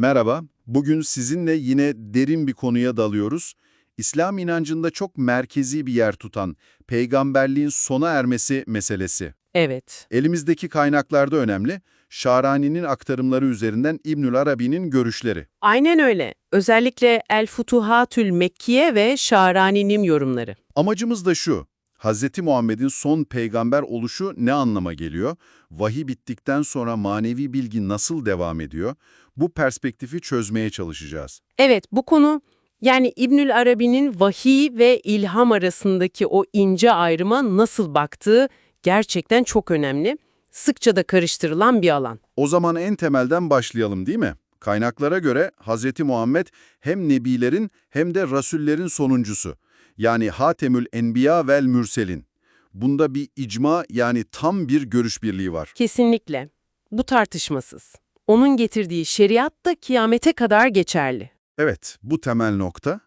Merhaba, bugün sizinle yine derin bir konuya dalıyoruz. İslam inancında çok merkezi bir yer tutan peygamberliğin sona ermesi meselesi. Evet. Elimizdeki kaynaklarda önemli, Şarani'nin aktarımları üzerinden İbnül Arabi'nin görüşleri. Aynen öyle. Özellikle El Futuhatül Mekkiye ve Şarani'nin yorumları. Amacımız da şu, Hz. Muhammed'in son peygamber oluşu ne anlama geliyor? Vahiy bittikten sonra manevi bilgi nasıl devam ediyor? Bu perspektifi çözmeye çalışacağız. Evet, bu konu yani İbnül Arabi'nin vahiy ve ilham arasındaki o ince ayrıma nasıl baktığı gerçekten çok önemli. Sıkça da karıştırılan bir alan. O zaman en temelden başlayalım değil mi? Kaynaklara göre Hz. Muhammed hem nebilerin hem de rasullerin sonuncusu. Yani Hatemül Enbiya vel Mürselin. Bunda bir icma yani tam bir görüş birliği var. Kesinlikle. Bu tartışmasız. Onun getirdiği şeriat da kıyamete kadar geçerli. Evet, bu temel nokta.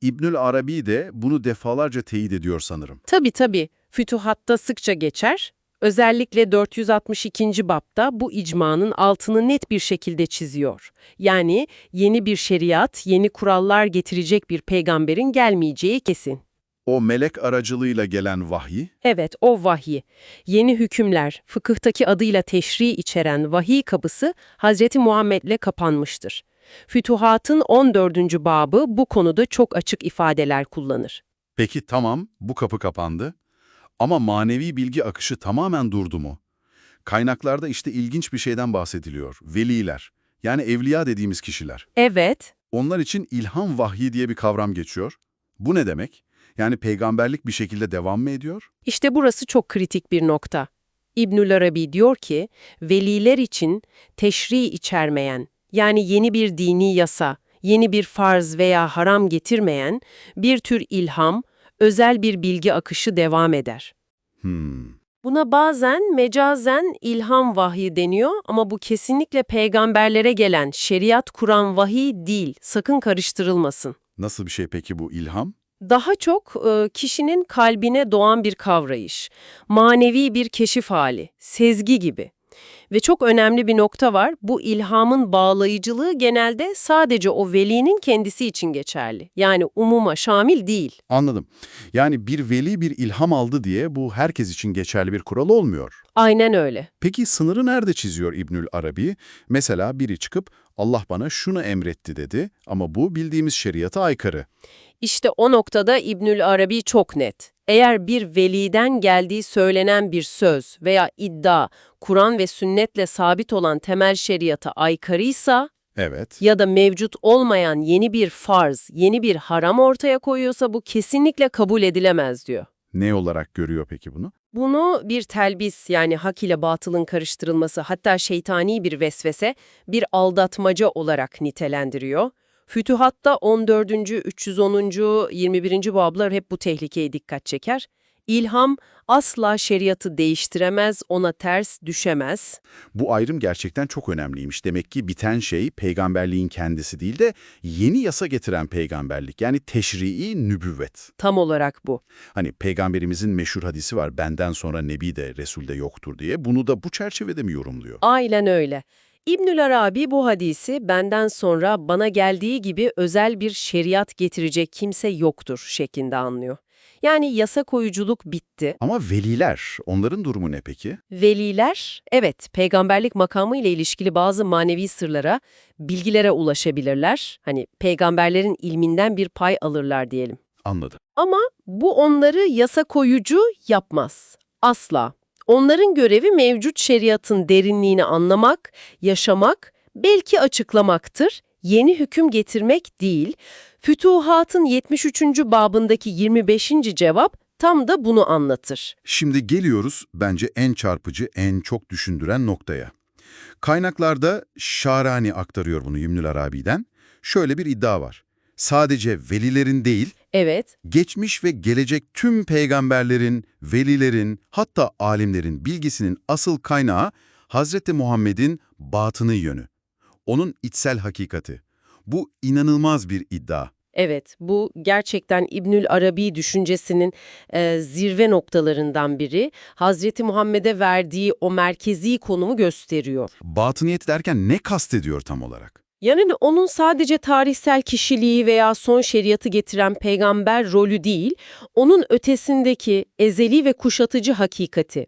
İbnül Arabi de bunu defalarca teyit ediyor sanırım. Tabii tabii. Fütuhatta sıkça geçer. Özellikle 462. bapta bu icmanın altını net bir şekilde çiziyor. Yani yeni bir şeriat, yeni kurallar getirecek bir peygamberin gelmeyeceği kesin. O melek aracılığıyla gelen vahiy, Evet, o vahiy. Yeni hükümler, fıkıhtaki adıyla teşri içeren vahiy kapısı Hz. Muhammed'le kapanmıştır. Fütuhatın 14. babı bu konuda çok açık ifadeler kullanır. peki tamam bu kapı kapandı. Ama manevi bilgi akışı tamamen durdu mu? Kaynaklarda işte ilginç bir şeyden bahsediliyor. Veliler, yani evliya dediğimiz kişiler. Evet, Onlar için ilham vahyi diye bir kavram geçiyor. Bu ne demek? Yani peygamberlik bir şekilde devam mı ediyor? İşte burası çok kritik bir nokta. İbnül Arabi diyor ki, veliler için teşri içermeyen, yani yeni bir dini yasa, yeni bir farz veya haram getirmeyen bir tür ilham, özel bir bilgi akışı devam eder. Hmm. Buna bazen mecazen ilham vahyi deniyor ama bu kesinlikle peygamberlere gelen, şeriat kuran vahiy değil, sakın karıştırılmasın. Nasıl bir şey peki bu ilham? Daha çok e, kişinin kalbine doğan bir kavrayış, manevi bir keşif hali, sezgi gibi. Ve çok önemli bir nokta var, bu ilhamın bağlayıcılığı genelde sadece o velinin kendisi için geçerli. Yani umuma şamil değil. Anladım. Yani bir veli bir ilham aldı diye bu herkes için geçerli bir kural olmuyor. Aynen öyle. Peki sınırı nerede çiziyor İbnül Arabi? Mesela biri çıkıp Allah bana şunu emretti dedi ama bu bildiğimiz şeriata aykırı. İşte o noktada İbnül Arabi çok net. Eğer bir veliden geldiği söylenen bir söz veya iddia, Kur'an ve sünnetle sabit olan temel şeriata aykırıysa Evet. ya da mevcut olmayan yeni bir farz, yeni bir haram ortaya koyuyorsa bu kesinlikle kabul edilemez diyor. Ne olarak görüyor peki bunu? Bunu bir telbis yani hak ile batılın karıştırılması hatta şeytani bir vesvese, bir aldatmaca olarak nitelendiriyor. Fütuhatta 14. 310. 21. bablar hep bu tehlikeye dikkat çeker. İlham asla şeriatı değiştiremez, ona ters düşemez. Bu ayrım gerçekten çok önemliymiş. Demek ki biten şey peygamberliğin kendisi değil de yeni yasa getiren peygamberlik. Yani teşrii nübüvvet. Tam olarak bu. Hani peygamberimizin meşhur hadisi var benden sonra nebi de resul de yoktur diye. Bunu da bu çerçevede mi yorumluyor? Aynen öyle. İbnül Arabi bu hadisi benden sonra bana geldiği gibi özel bir şeriat getirecek kimse yoktur şeklinde anlıyor. Yani yasa koyuculuk bitti. Ama veliler, onların durumu ne peki? Veliler, evet peygamberlik makamı ile ilişkili bazı manevi sırlara, bilgilere ulaşabilirler. Hani peygamberlerin ilminden bir pay alırlar diyelim. Anladım. Ama bu onları yasa koyucu yapmaz. Asla. Onların görevi mevcut şeriatın derinliğini anlamak, yaşamak, belki açıklamaktır. Yeni hüküm getirmek değil. Fütuhatın 73. babındaki 25. cevap tam da bunu anlatır. Şimdi geliyoruz bence en çarpıcı, en çok düşündüren noktaya. Kaynaklarda Şarani aktarıyor bunu Yümnül Arabi'den. Şöyle bir iddia var. Sadece velilerin değil, Evet, geçmiş ve gelecek tüm peygamberlerin, velilerin, hatta alimlerin bilgisinin asıl kaynağı Hazreti Muhammed'in batını yönü. Onun içsel hakikati. Bu inanılmaz bir iddia. Evet, bu gerçekten İbnül Arabi düşüncesinin e, zirve noktalarından biri. Hazreti Muhammed'e verdiği o merkezi konumu gösteriyor. Batıniyet derken ne kastediyor tam olarak? Yani onun sadece tarihsel kişiliği veya son şeriatı getiren peygamber rolü değil, onun ötesindeki ezeli ve kuşatıcı hakikati.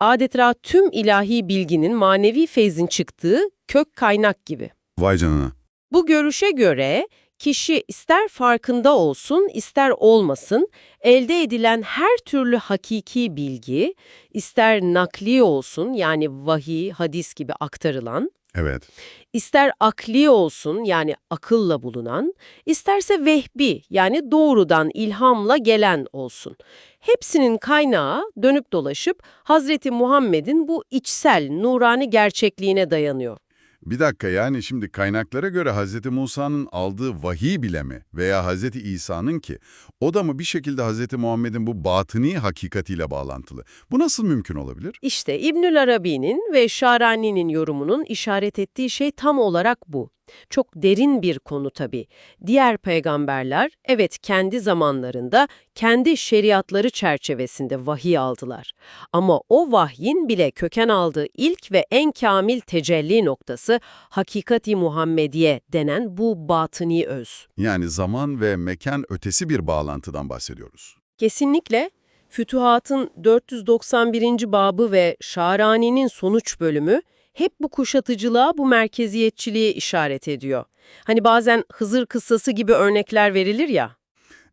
Adeta tüm ilahi bilginin manevi feyzin çıktığı kök kaynak gibi. Vay canına. Bu görüşe göre kişi ister farkında olsun, ister olmasın, elde edilen her türlü hakiki bilgi, ister nakli olsun yani vahiy, hadis gibi aktarılan, Evet. ister akli olsun yani akılla bulunan, isterse vehbi yani doğrudan ilhamla gelen olsun. Hepsinin kaynağı dönüp dolaşıp Hazreti Muhammed'in bu içsel, nurani gerçekliğine dayanıyor. Bir dakika yani şimdi kaynaklara göre Hz. Musa'nın aldığı vahiy bile mi veya Hz. İsa'nın ki o da mı bir şekilde Hz. Muhammed'in bu batıni hakikatiyle bağlantılı? Bu nasıl mümkün olabilir? İşte İbnül Arabi'nin ve Şarani'nin yorumunun işaret ettiği şey tam olarak bu. Çok derin bir konu tabii. Diğer peygamberler evet kendi zamanlarında kendi şeriatları çerçevesinde vahiy aldılar. Ama o vahyin bile köken aldığı ilk ve en kamil tecelli noktası hakikati Muhammediye denen bu batıni öz. Yani zaman ve mekan ötesi bir bağlantıdan bahsediyoruz. Kesinlikle Fütuhat'ın 491. babı ve Şarani'nin sonuç bölümü hep bu kuşatıcılığa, bu merkeziyetçiliğe işaret ediyor. Hani bazen Hızır kıssası gibi örnekler verilir ya.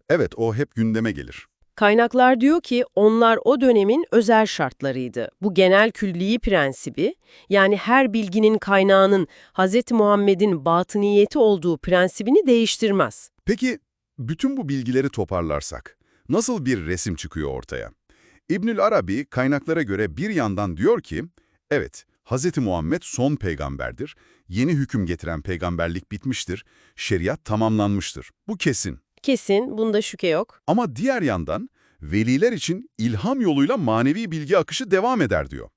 Evet o hep gündeme gelir. Kaynaklar diyor ki onlar o dönemin özel şartlarıydı. Bu genel külliyi prensibi, yani her bilginin kaynağının Hz. Muhammed'in batıniyeti olduğu prensibini değiştirmez. Peki bütün bu bilgileri toparlarsak nasıl bir resim çıkıyor ortaya? İbnül Arabi kaynaklara göre bir yandan diyor ki, evet Hz. Muhammed son peygamberdir, yeni hüküm getiren peygamberlik bitmiştir, şeriat tamamlanmıştır. Bu kesin. Kesin, bunda şüphe yok. Ama diğer yandan veliler için ilham yoluyla manevi bilgi akışı devam eder diyor.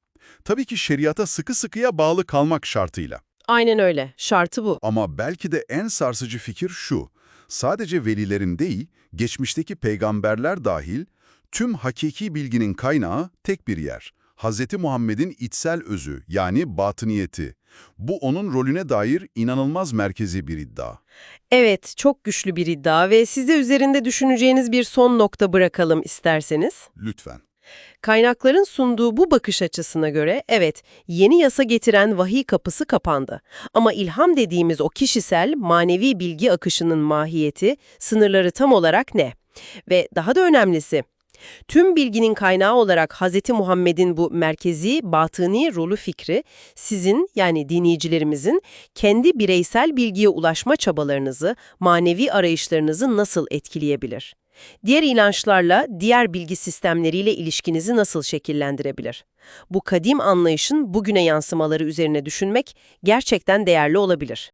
Tabii ki şeriata sıkı sıkıya bağlı kalmak şartıyla. Aynen öyle, şartı bu. Ama belki de en sarsıcı fikir şu, sadece velilerin değil, geçmişteki peygamberler dahil, tüm hakiki bilginin kaynağı tek bir yer. Hz. Muhammed'in içsel özü yani batıniyeti. Bu onun rolüne dair inanılmaz merkezi bir iddia. Evet, çok güçlü bir iddia ve size üzerinde düşüneceğiniz bir son nokta bırakalım isterseniz. Lütfen. Kaynakların sunduğu bu bakış açısına göre evet, yeni yasa getiren vahiy kapısı kapandı. Ama ilham dediğimiz o kişisel, manevi bilgi akışının mahiyeti, sınırları tam olarak ne? Ve daha da önemlisi, Tüm bilginin kaynağı olarak Hz. Muhammed'in bu merkezi, batıni rolü fikri, sizin yani dinleyicilerimizin kendi bireysel bilgiye ulaşma çabalarınızı, manevi arayışlarınızı nasıl etkileyebilir? Diğer inançlarla, diğer bilgi sistemleriyle ilişkinizi nasıl şekillendirebilir? Bu kadim anlayışın bugüne yansımaları üzerine düşünmek gerçekten değerli olabilir.